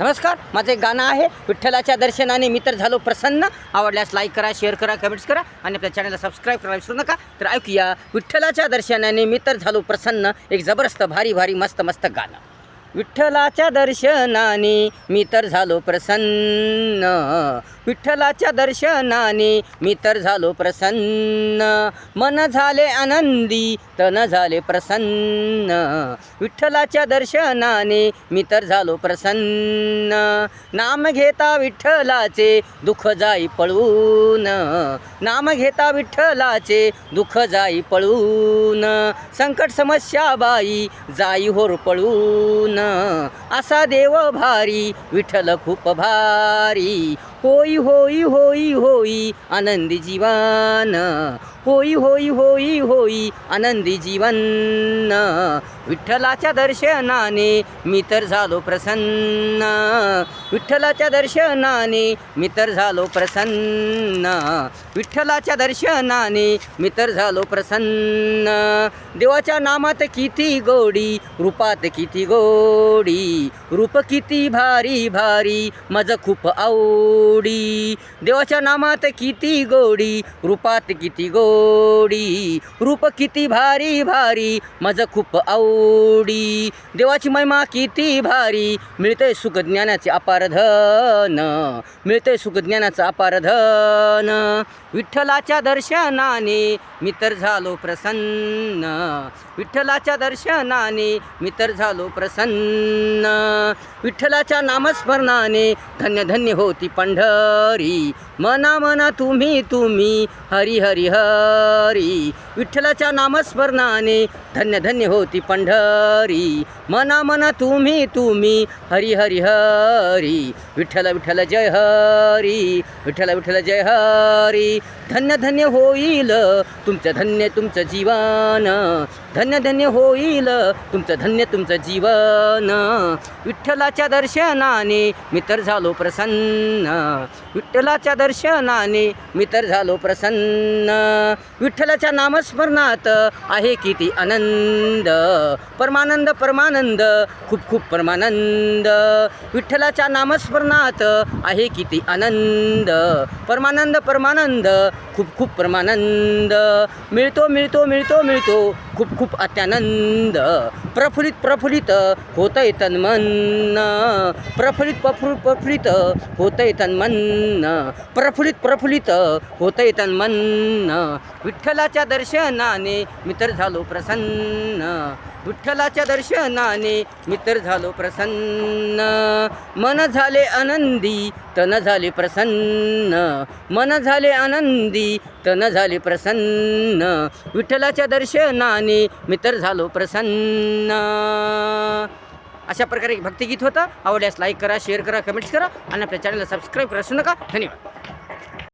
नमस्कार माझं एक गाणं आहे. विठ्ठलाच्या दर्शनाने मी तर झालो प्रसन्न. आवडल्यास लाईक करा शेअर करा कमेंट्स करा आणि आपल्या चॅनलला सबस्क्राईब करायला विसरू नका. तर ऐकूया विठ्ठलाच्या दर्शनाने मी तर झालो प्रसन्न. एक जबरदस्त भारी भारी मस्त मस्त गाणं. विठ्ठलाच्या दर्शनाने मी तर झालो प्रसन्न. विठ्ठलाच्या दर्शनाने मी तर झालो प्रसन्न. मन झाले आनंदी तन झाले प्रसन्न. विठ्ठलाच्या दर्शनाने मी तर झालो प्रसन्न. नाम घेता विठ्ठलाचे दुःख जाई पळून नाम घेता विठ्ठलाचे दुःख जाई पळून संकट समस्या बाई जाई होर पळून असा देव भारी विठ्ठल खूप भारी. होई होई होई होई आनंदी जीवन होई होई होई होई आनंदी जीवन. विठ्ठलाच्या दर्शनाने मी तर झालो प्रसन्न. विठ्ठलाच्या दर्शनाने मी तर झालो प्रसन्न. विठ्ठलाच्या दर्शनाने मी तर झालो प्रसन्न. देवाच्या नामात किती गोडी रूपात किती गोडी. रूप किती भारी भारी माझं खूप आवडी. देवाच्या नामात किती गोडी रूपात किती गोडी रूप किती भारी भारी. माझं खूप आवडी. देवाची महिमा किती भारी. मिळते सुख ज्ञानाचे अपार धन. मिळते सुख ज्ञानाचं अपार धन. विठ्ठलाच्या दर्शनाने मी तर झालो प्रसन्न. विठ्ठलाच्या दर्शनाने मी तर झालो प्रसन्न. विठ्ठलाच्या नामस्मरणाने धन्य धन्य होती पंढरी. मना मना तुम्ही तुम्ही. हरी हरी हरी. विठ्ठलाच्या नामस्मरणाने धन्य धन्य होती पंढरी. मना मना तुम्ही तुम्ही हरी हरी हरी. विठ्ठल विठ्ठल जय हरी विठ्ठल विठ्ठल जय हरी. धन्य धन्य होईल तुमचं धन्य तुमचं जीवन. धन्य धन्य होईल तुमचं धन्य तुमचं जीवन. विठ्ठलाच्या दर्शनाने मी तर झालो प्रसन्न. विठ्ठलाच्या दर्शनाने मी तर झालो प्रसन्न. विठ्ठलाच्या नामस्मरणात आहे किती आनंद. परमानंद परमानंद खूप खूप परमानंद. विठ्ठलाच्या नामस्मरणात आहे किती आनंद. परमानंद परमानंद खूप खूप परमानंद. मिळतो मिळतो मिळतो मिळतो. खूप खूप अत्यानंद. प्रफुल्लित प्रफुल्लित होतंय तन्मन प्रफुल्लित प्रफुल्लित होत होतंय तन्मन प्रफुल्लित प्रफुल्लित होतंय तन्मन विठ्ठलाच्या दर्शनाने मी तर झालो प्रसन्न. विठ्ठलाच्या दर्शनाने मी तर झालो प्रसन्न. मन झाले आनंदी तन झाले प्रसन्न. मन झाले आनंदी न झाले प्रसन्न. विठ्ठलाच्या दर्शनाने मी तर झालो प्रसन्न. अशा प्रकारे भक्तिगीत होतं. आवडल्यास लाईक करा शेअर करा कमेंट्स करा आणि आपल्या चॅनलला सबस्क्राईब करा नका. धन्यवाद.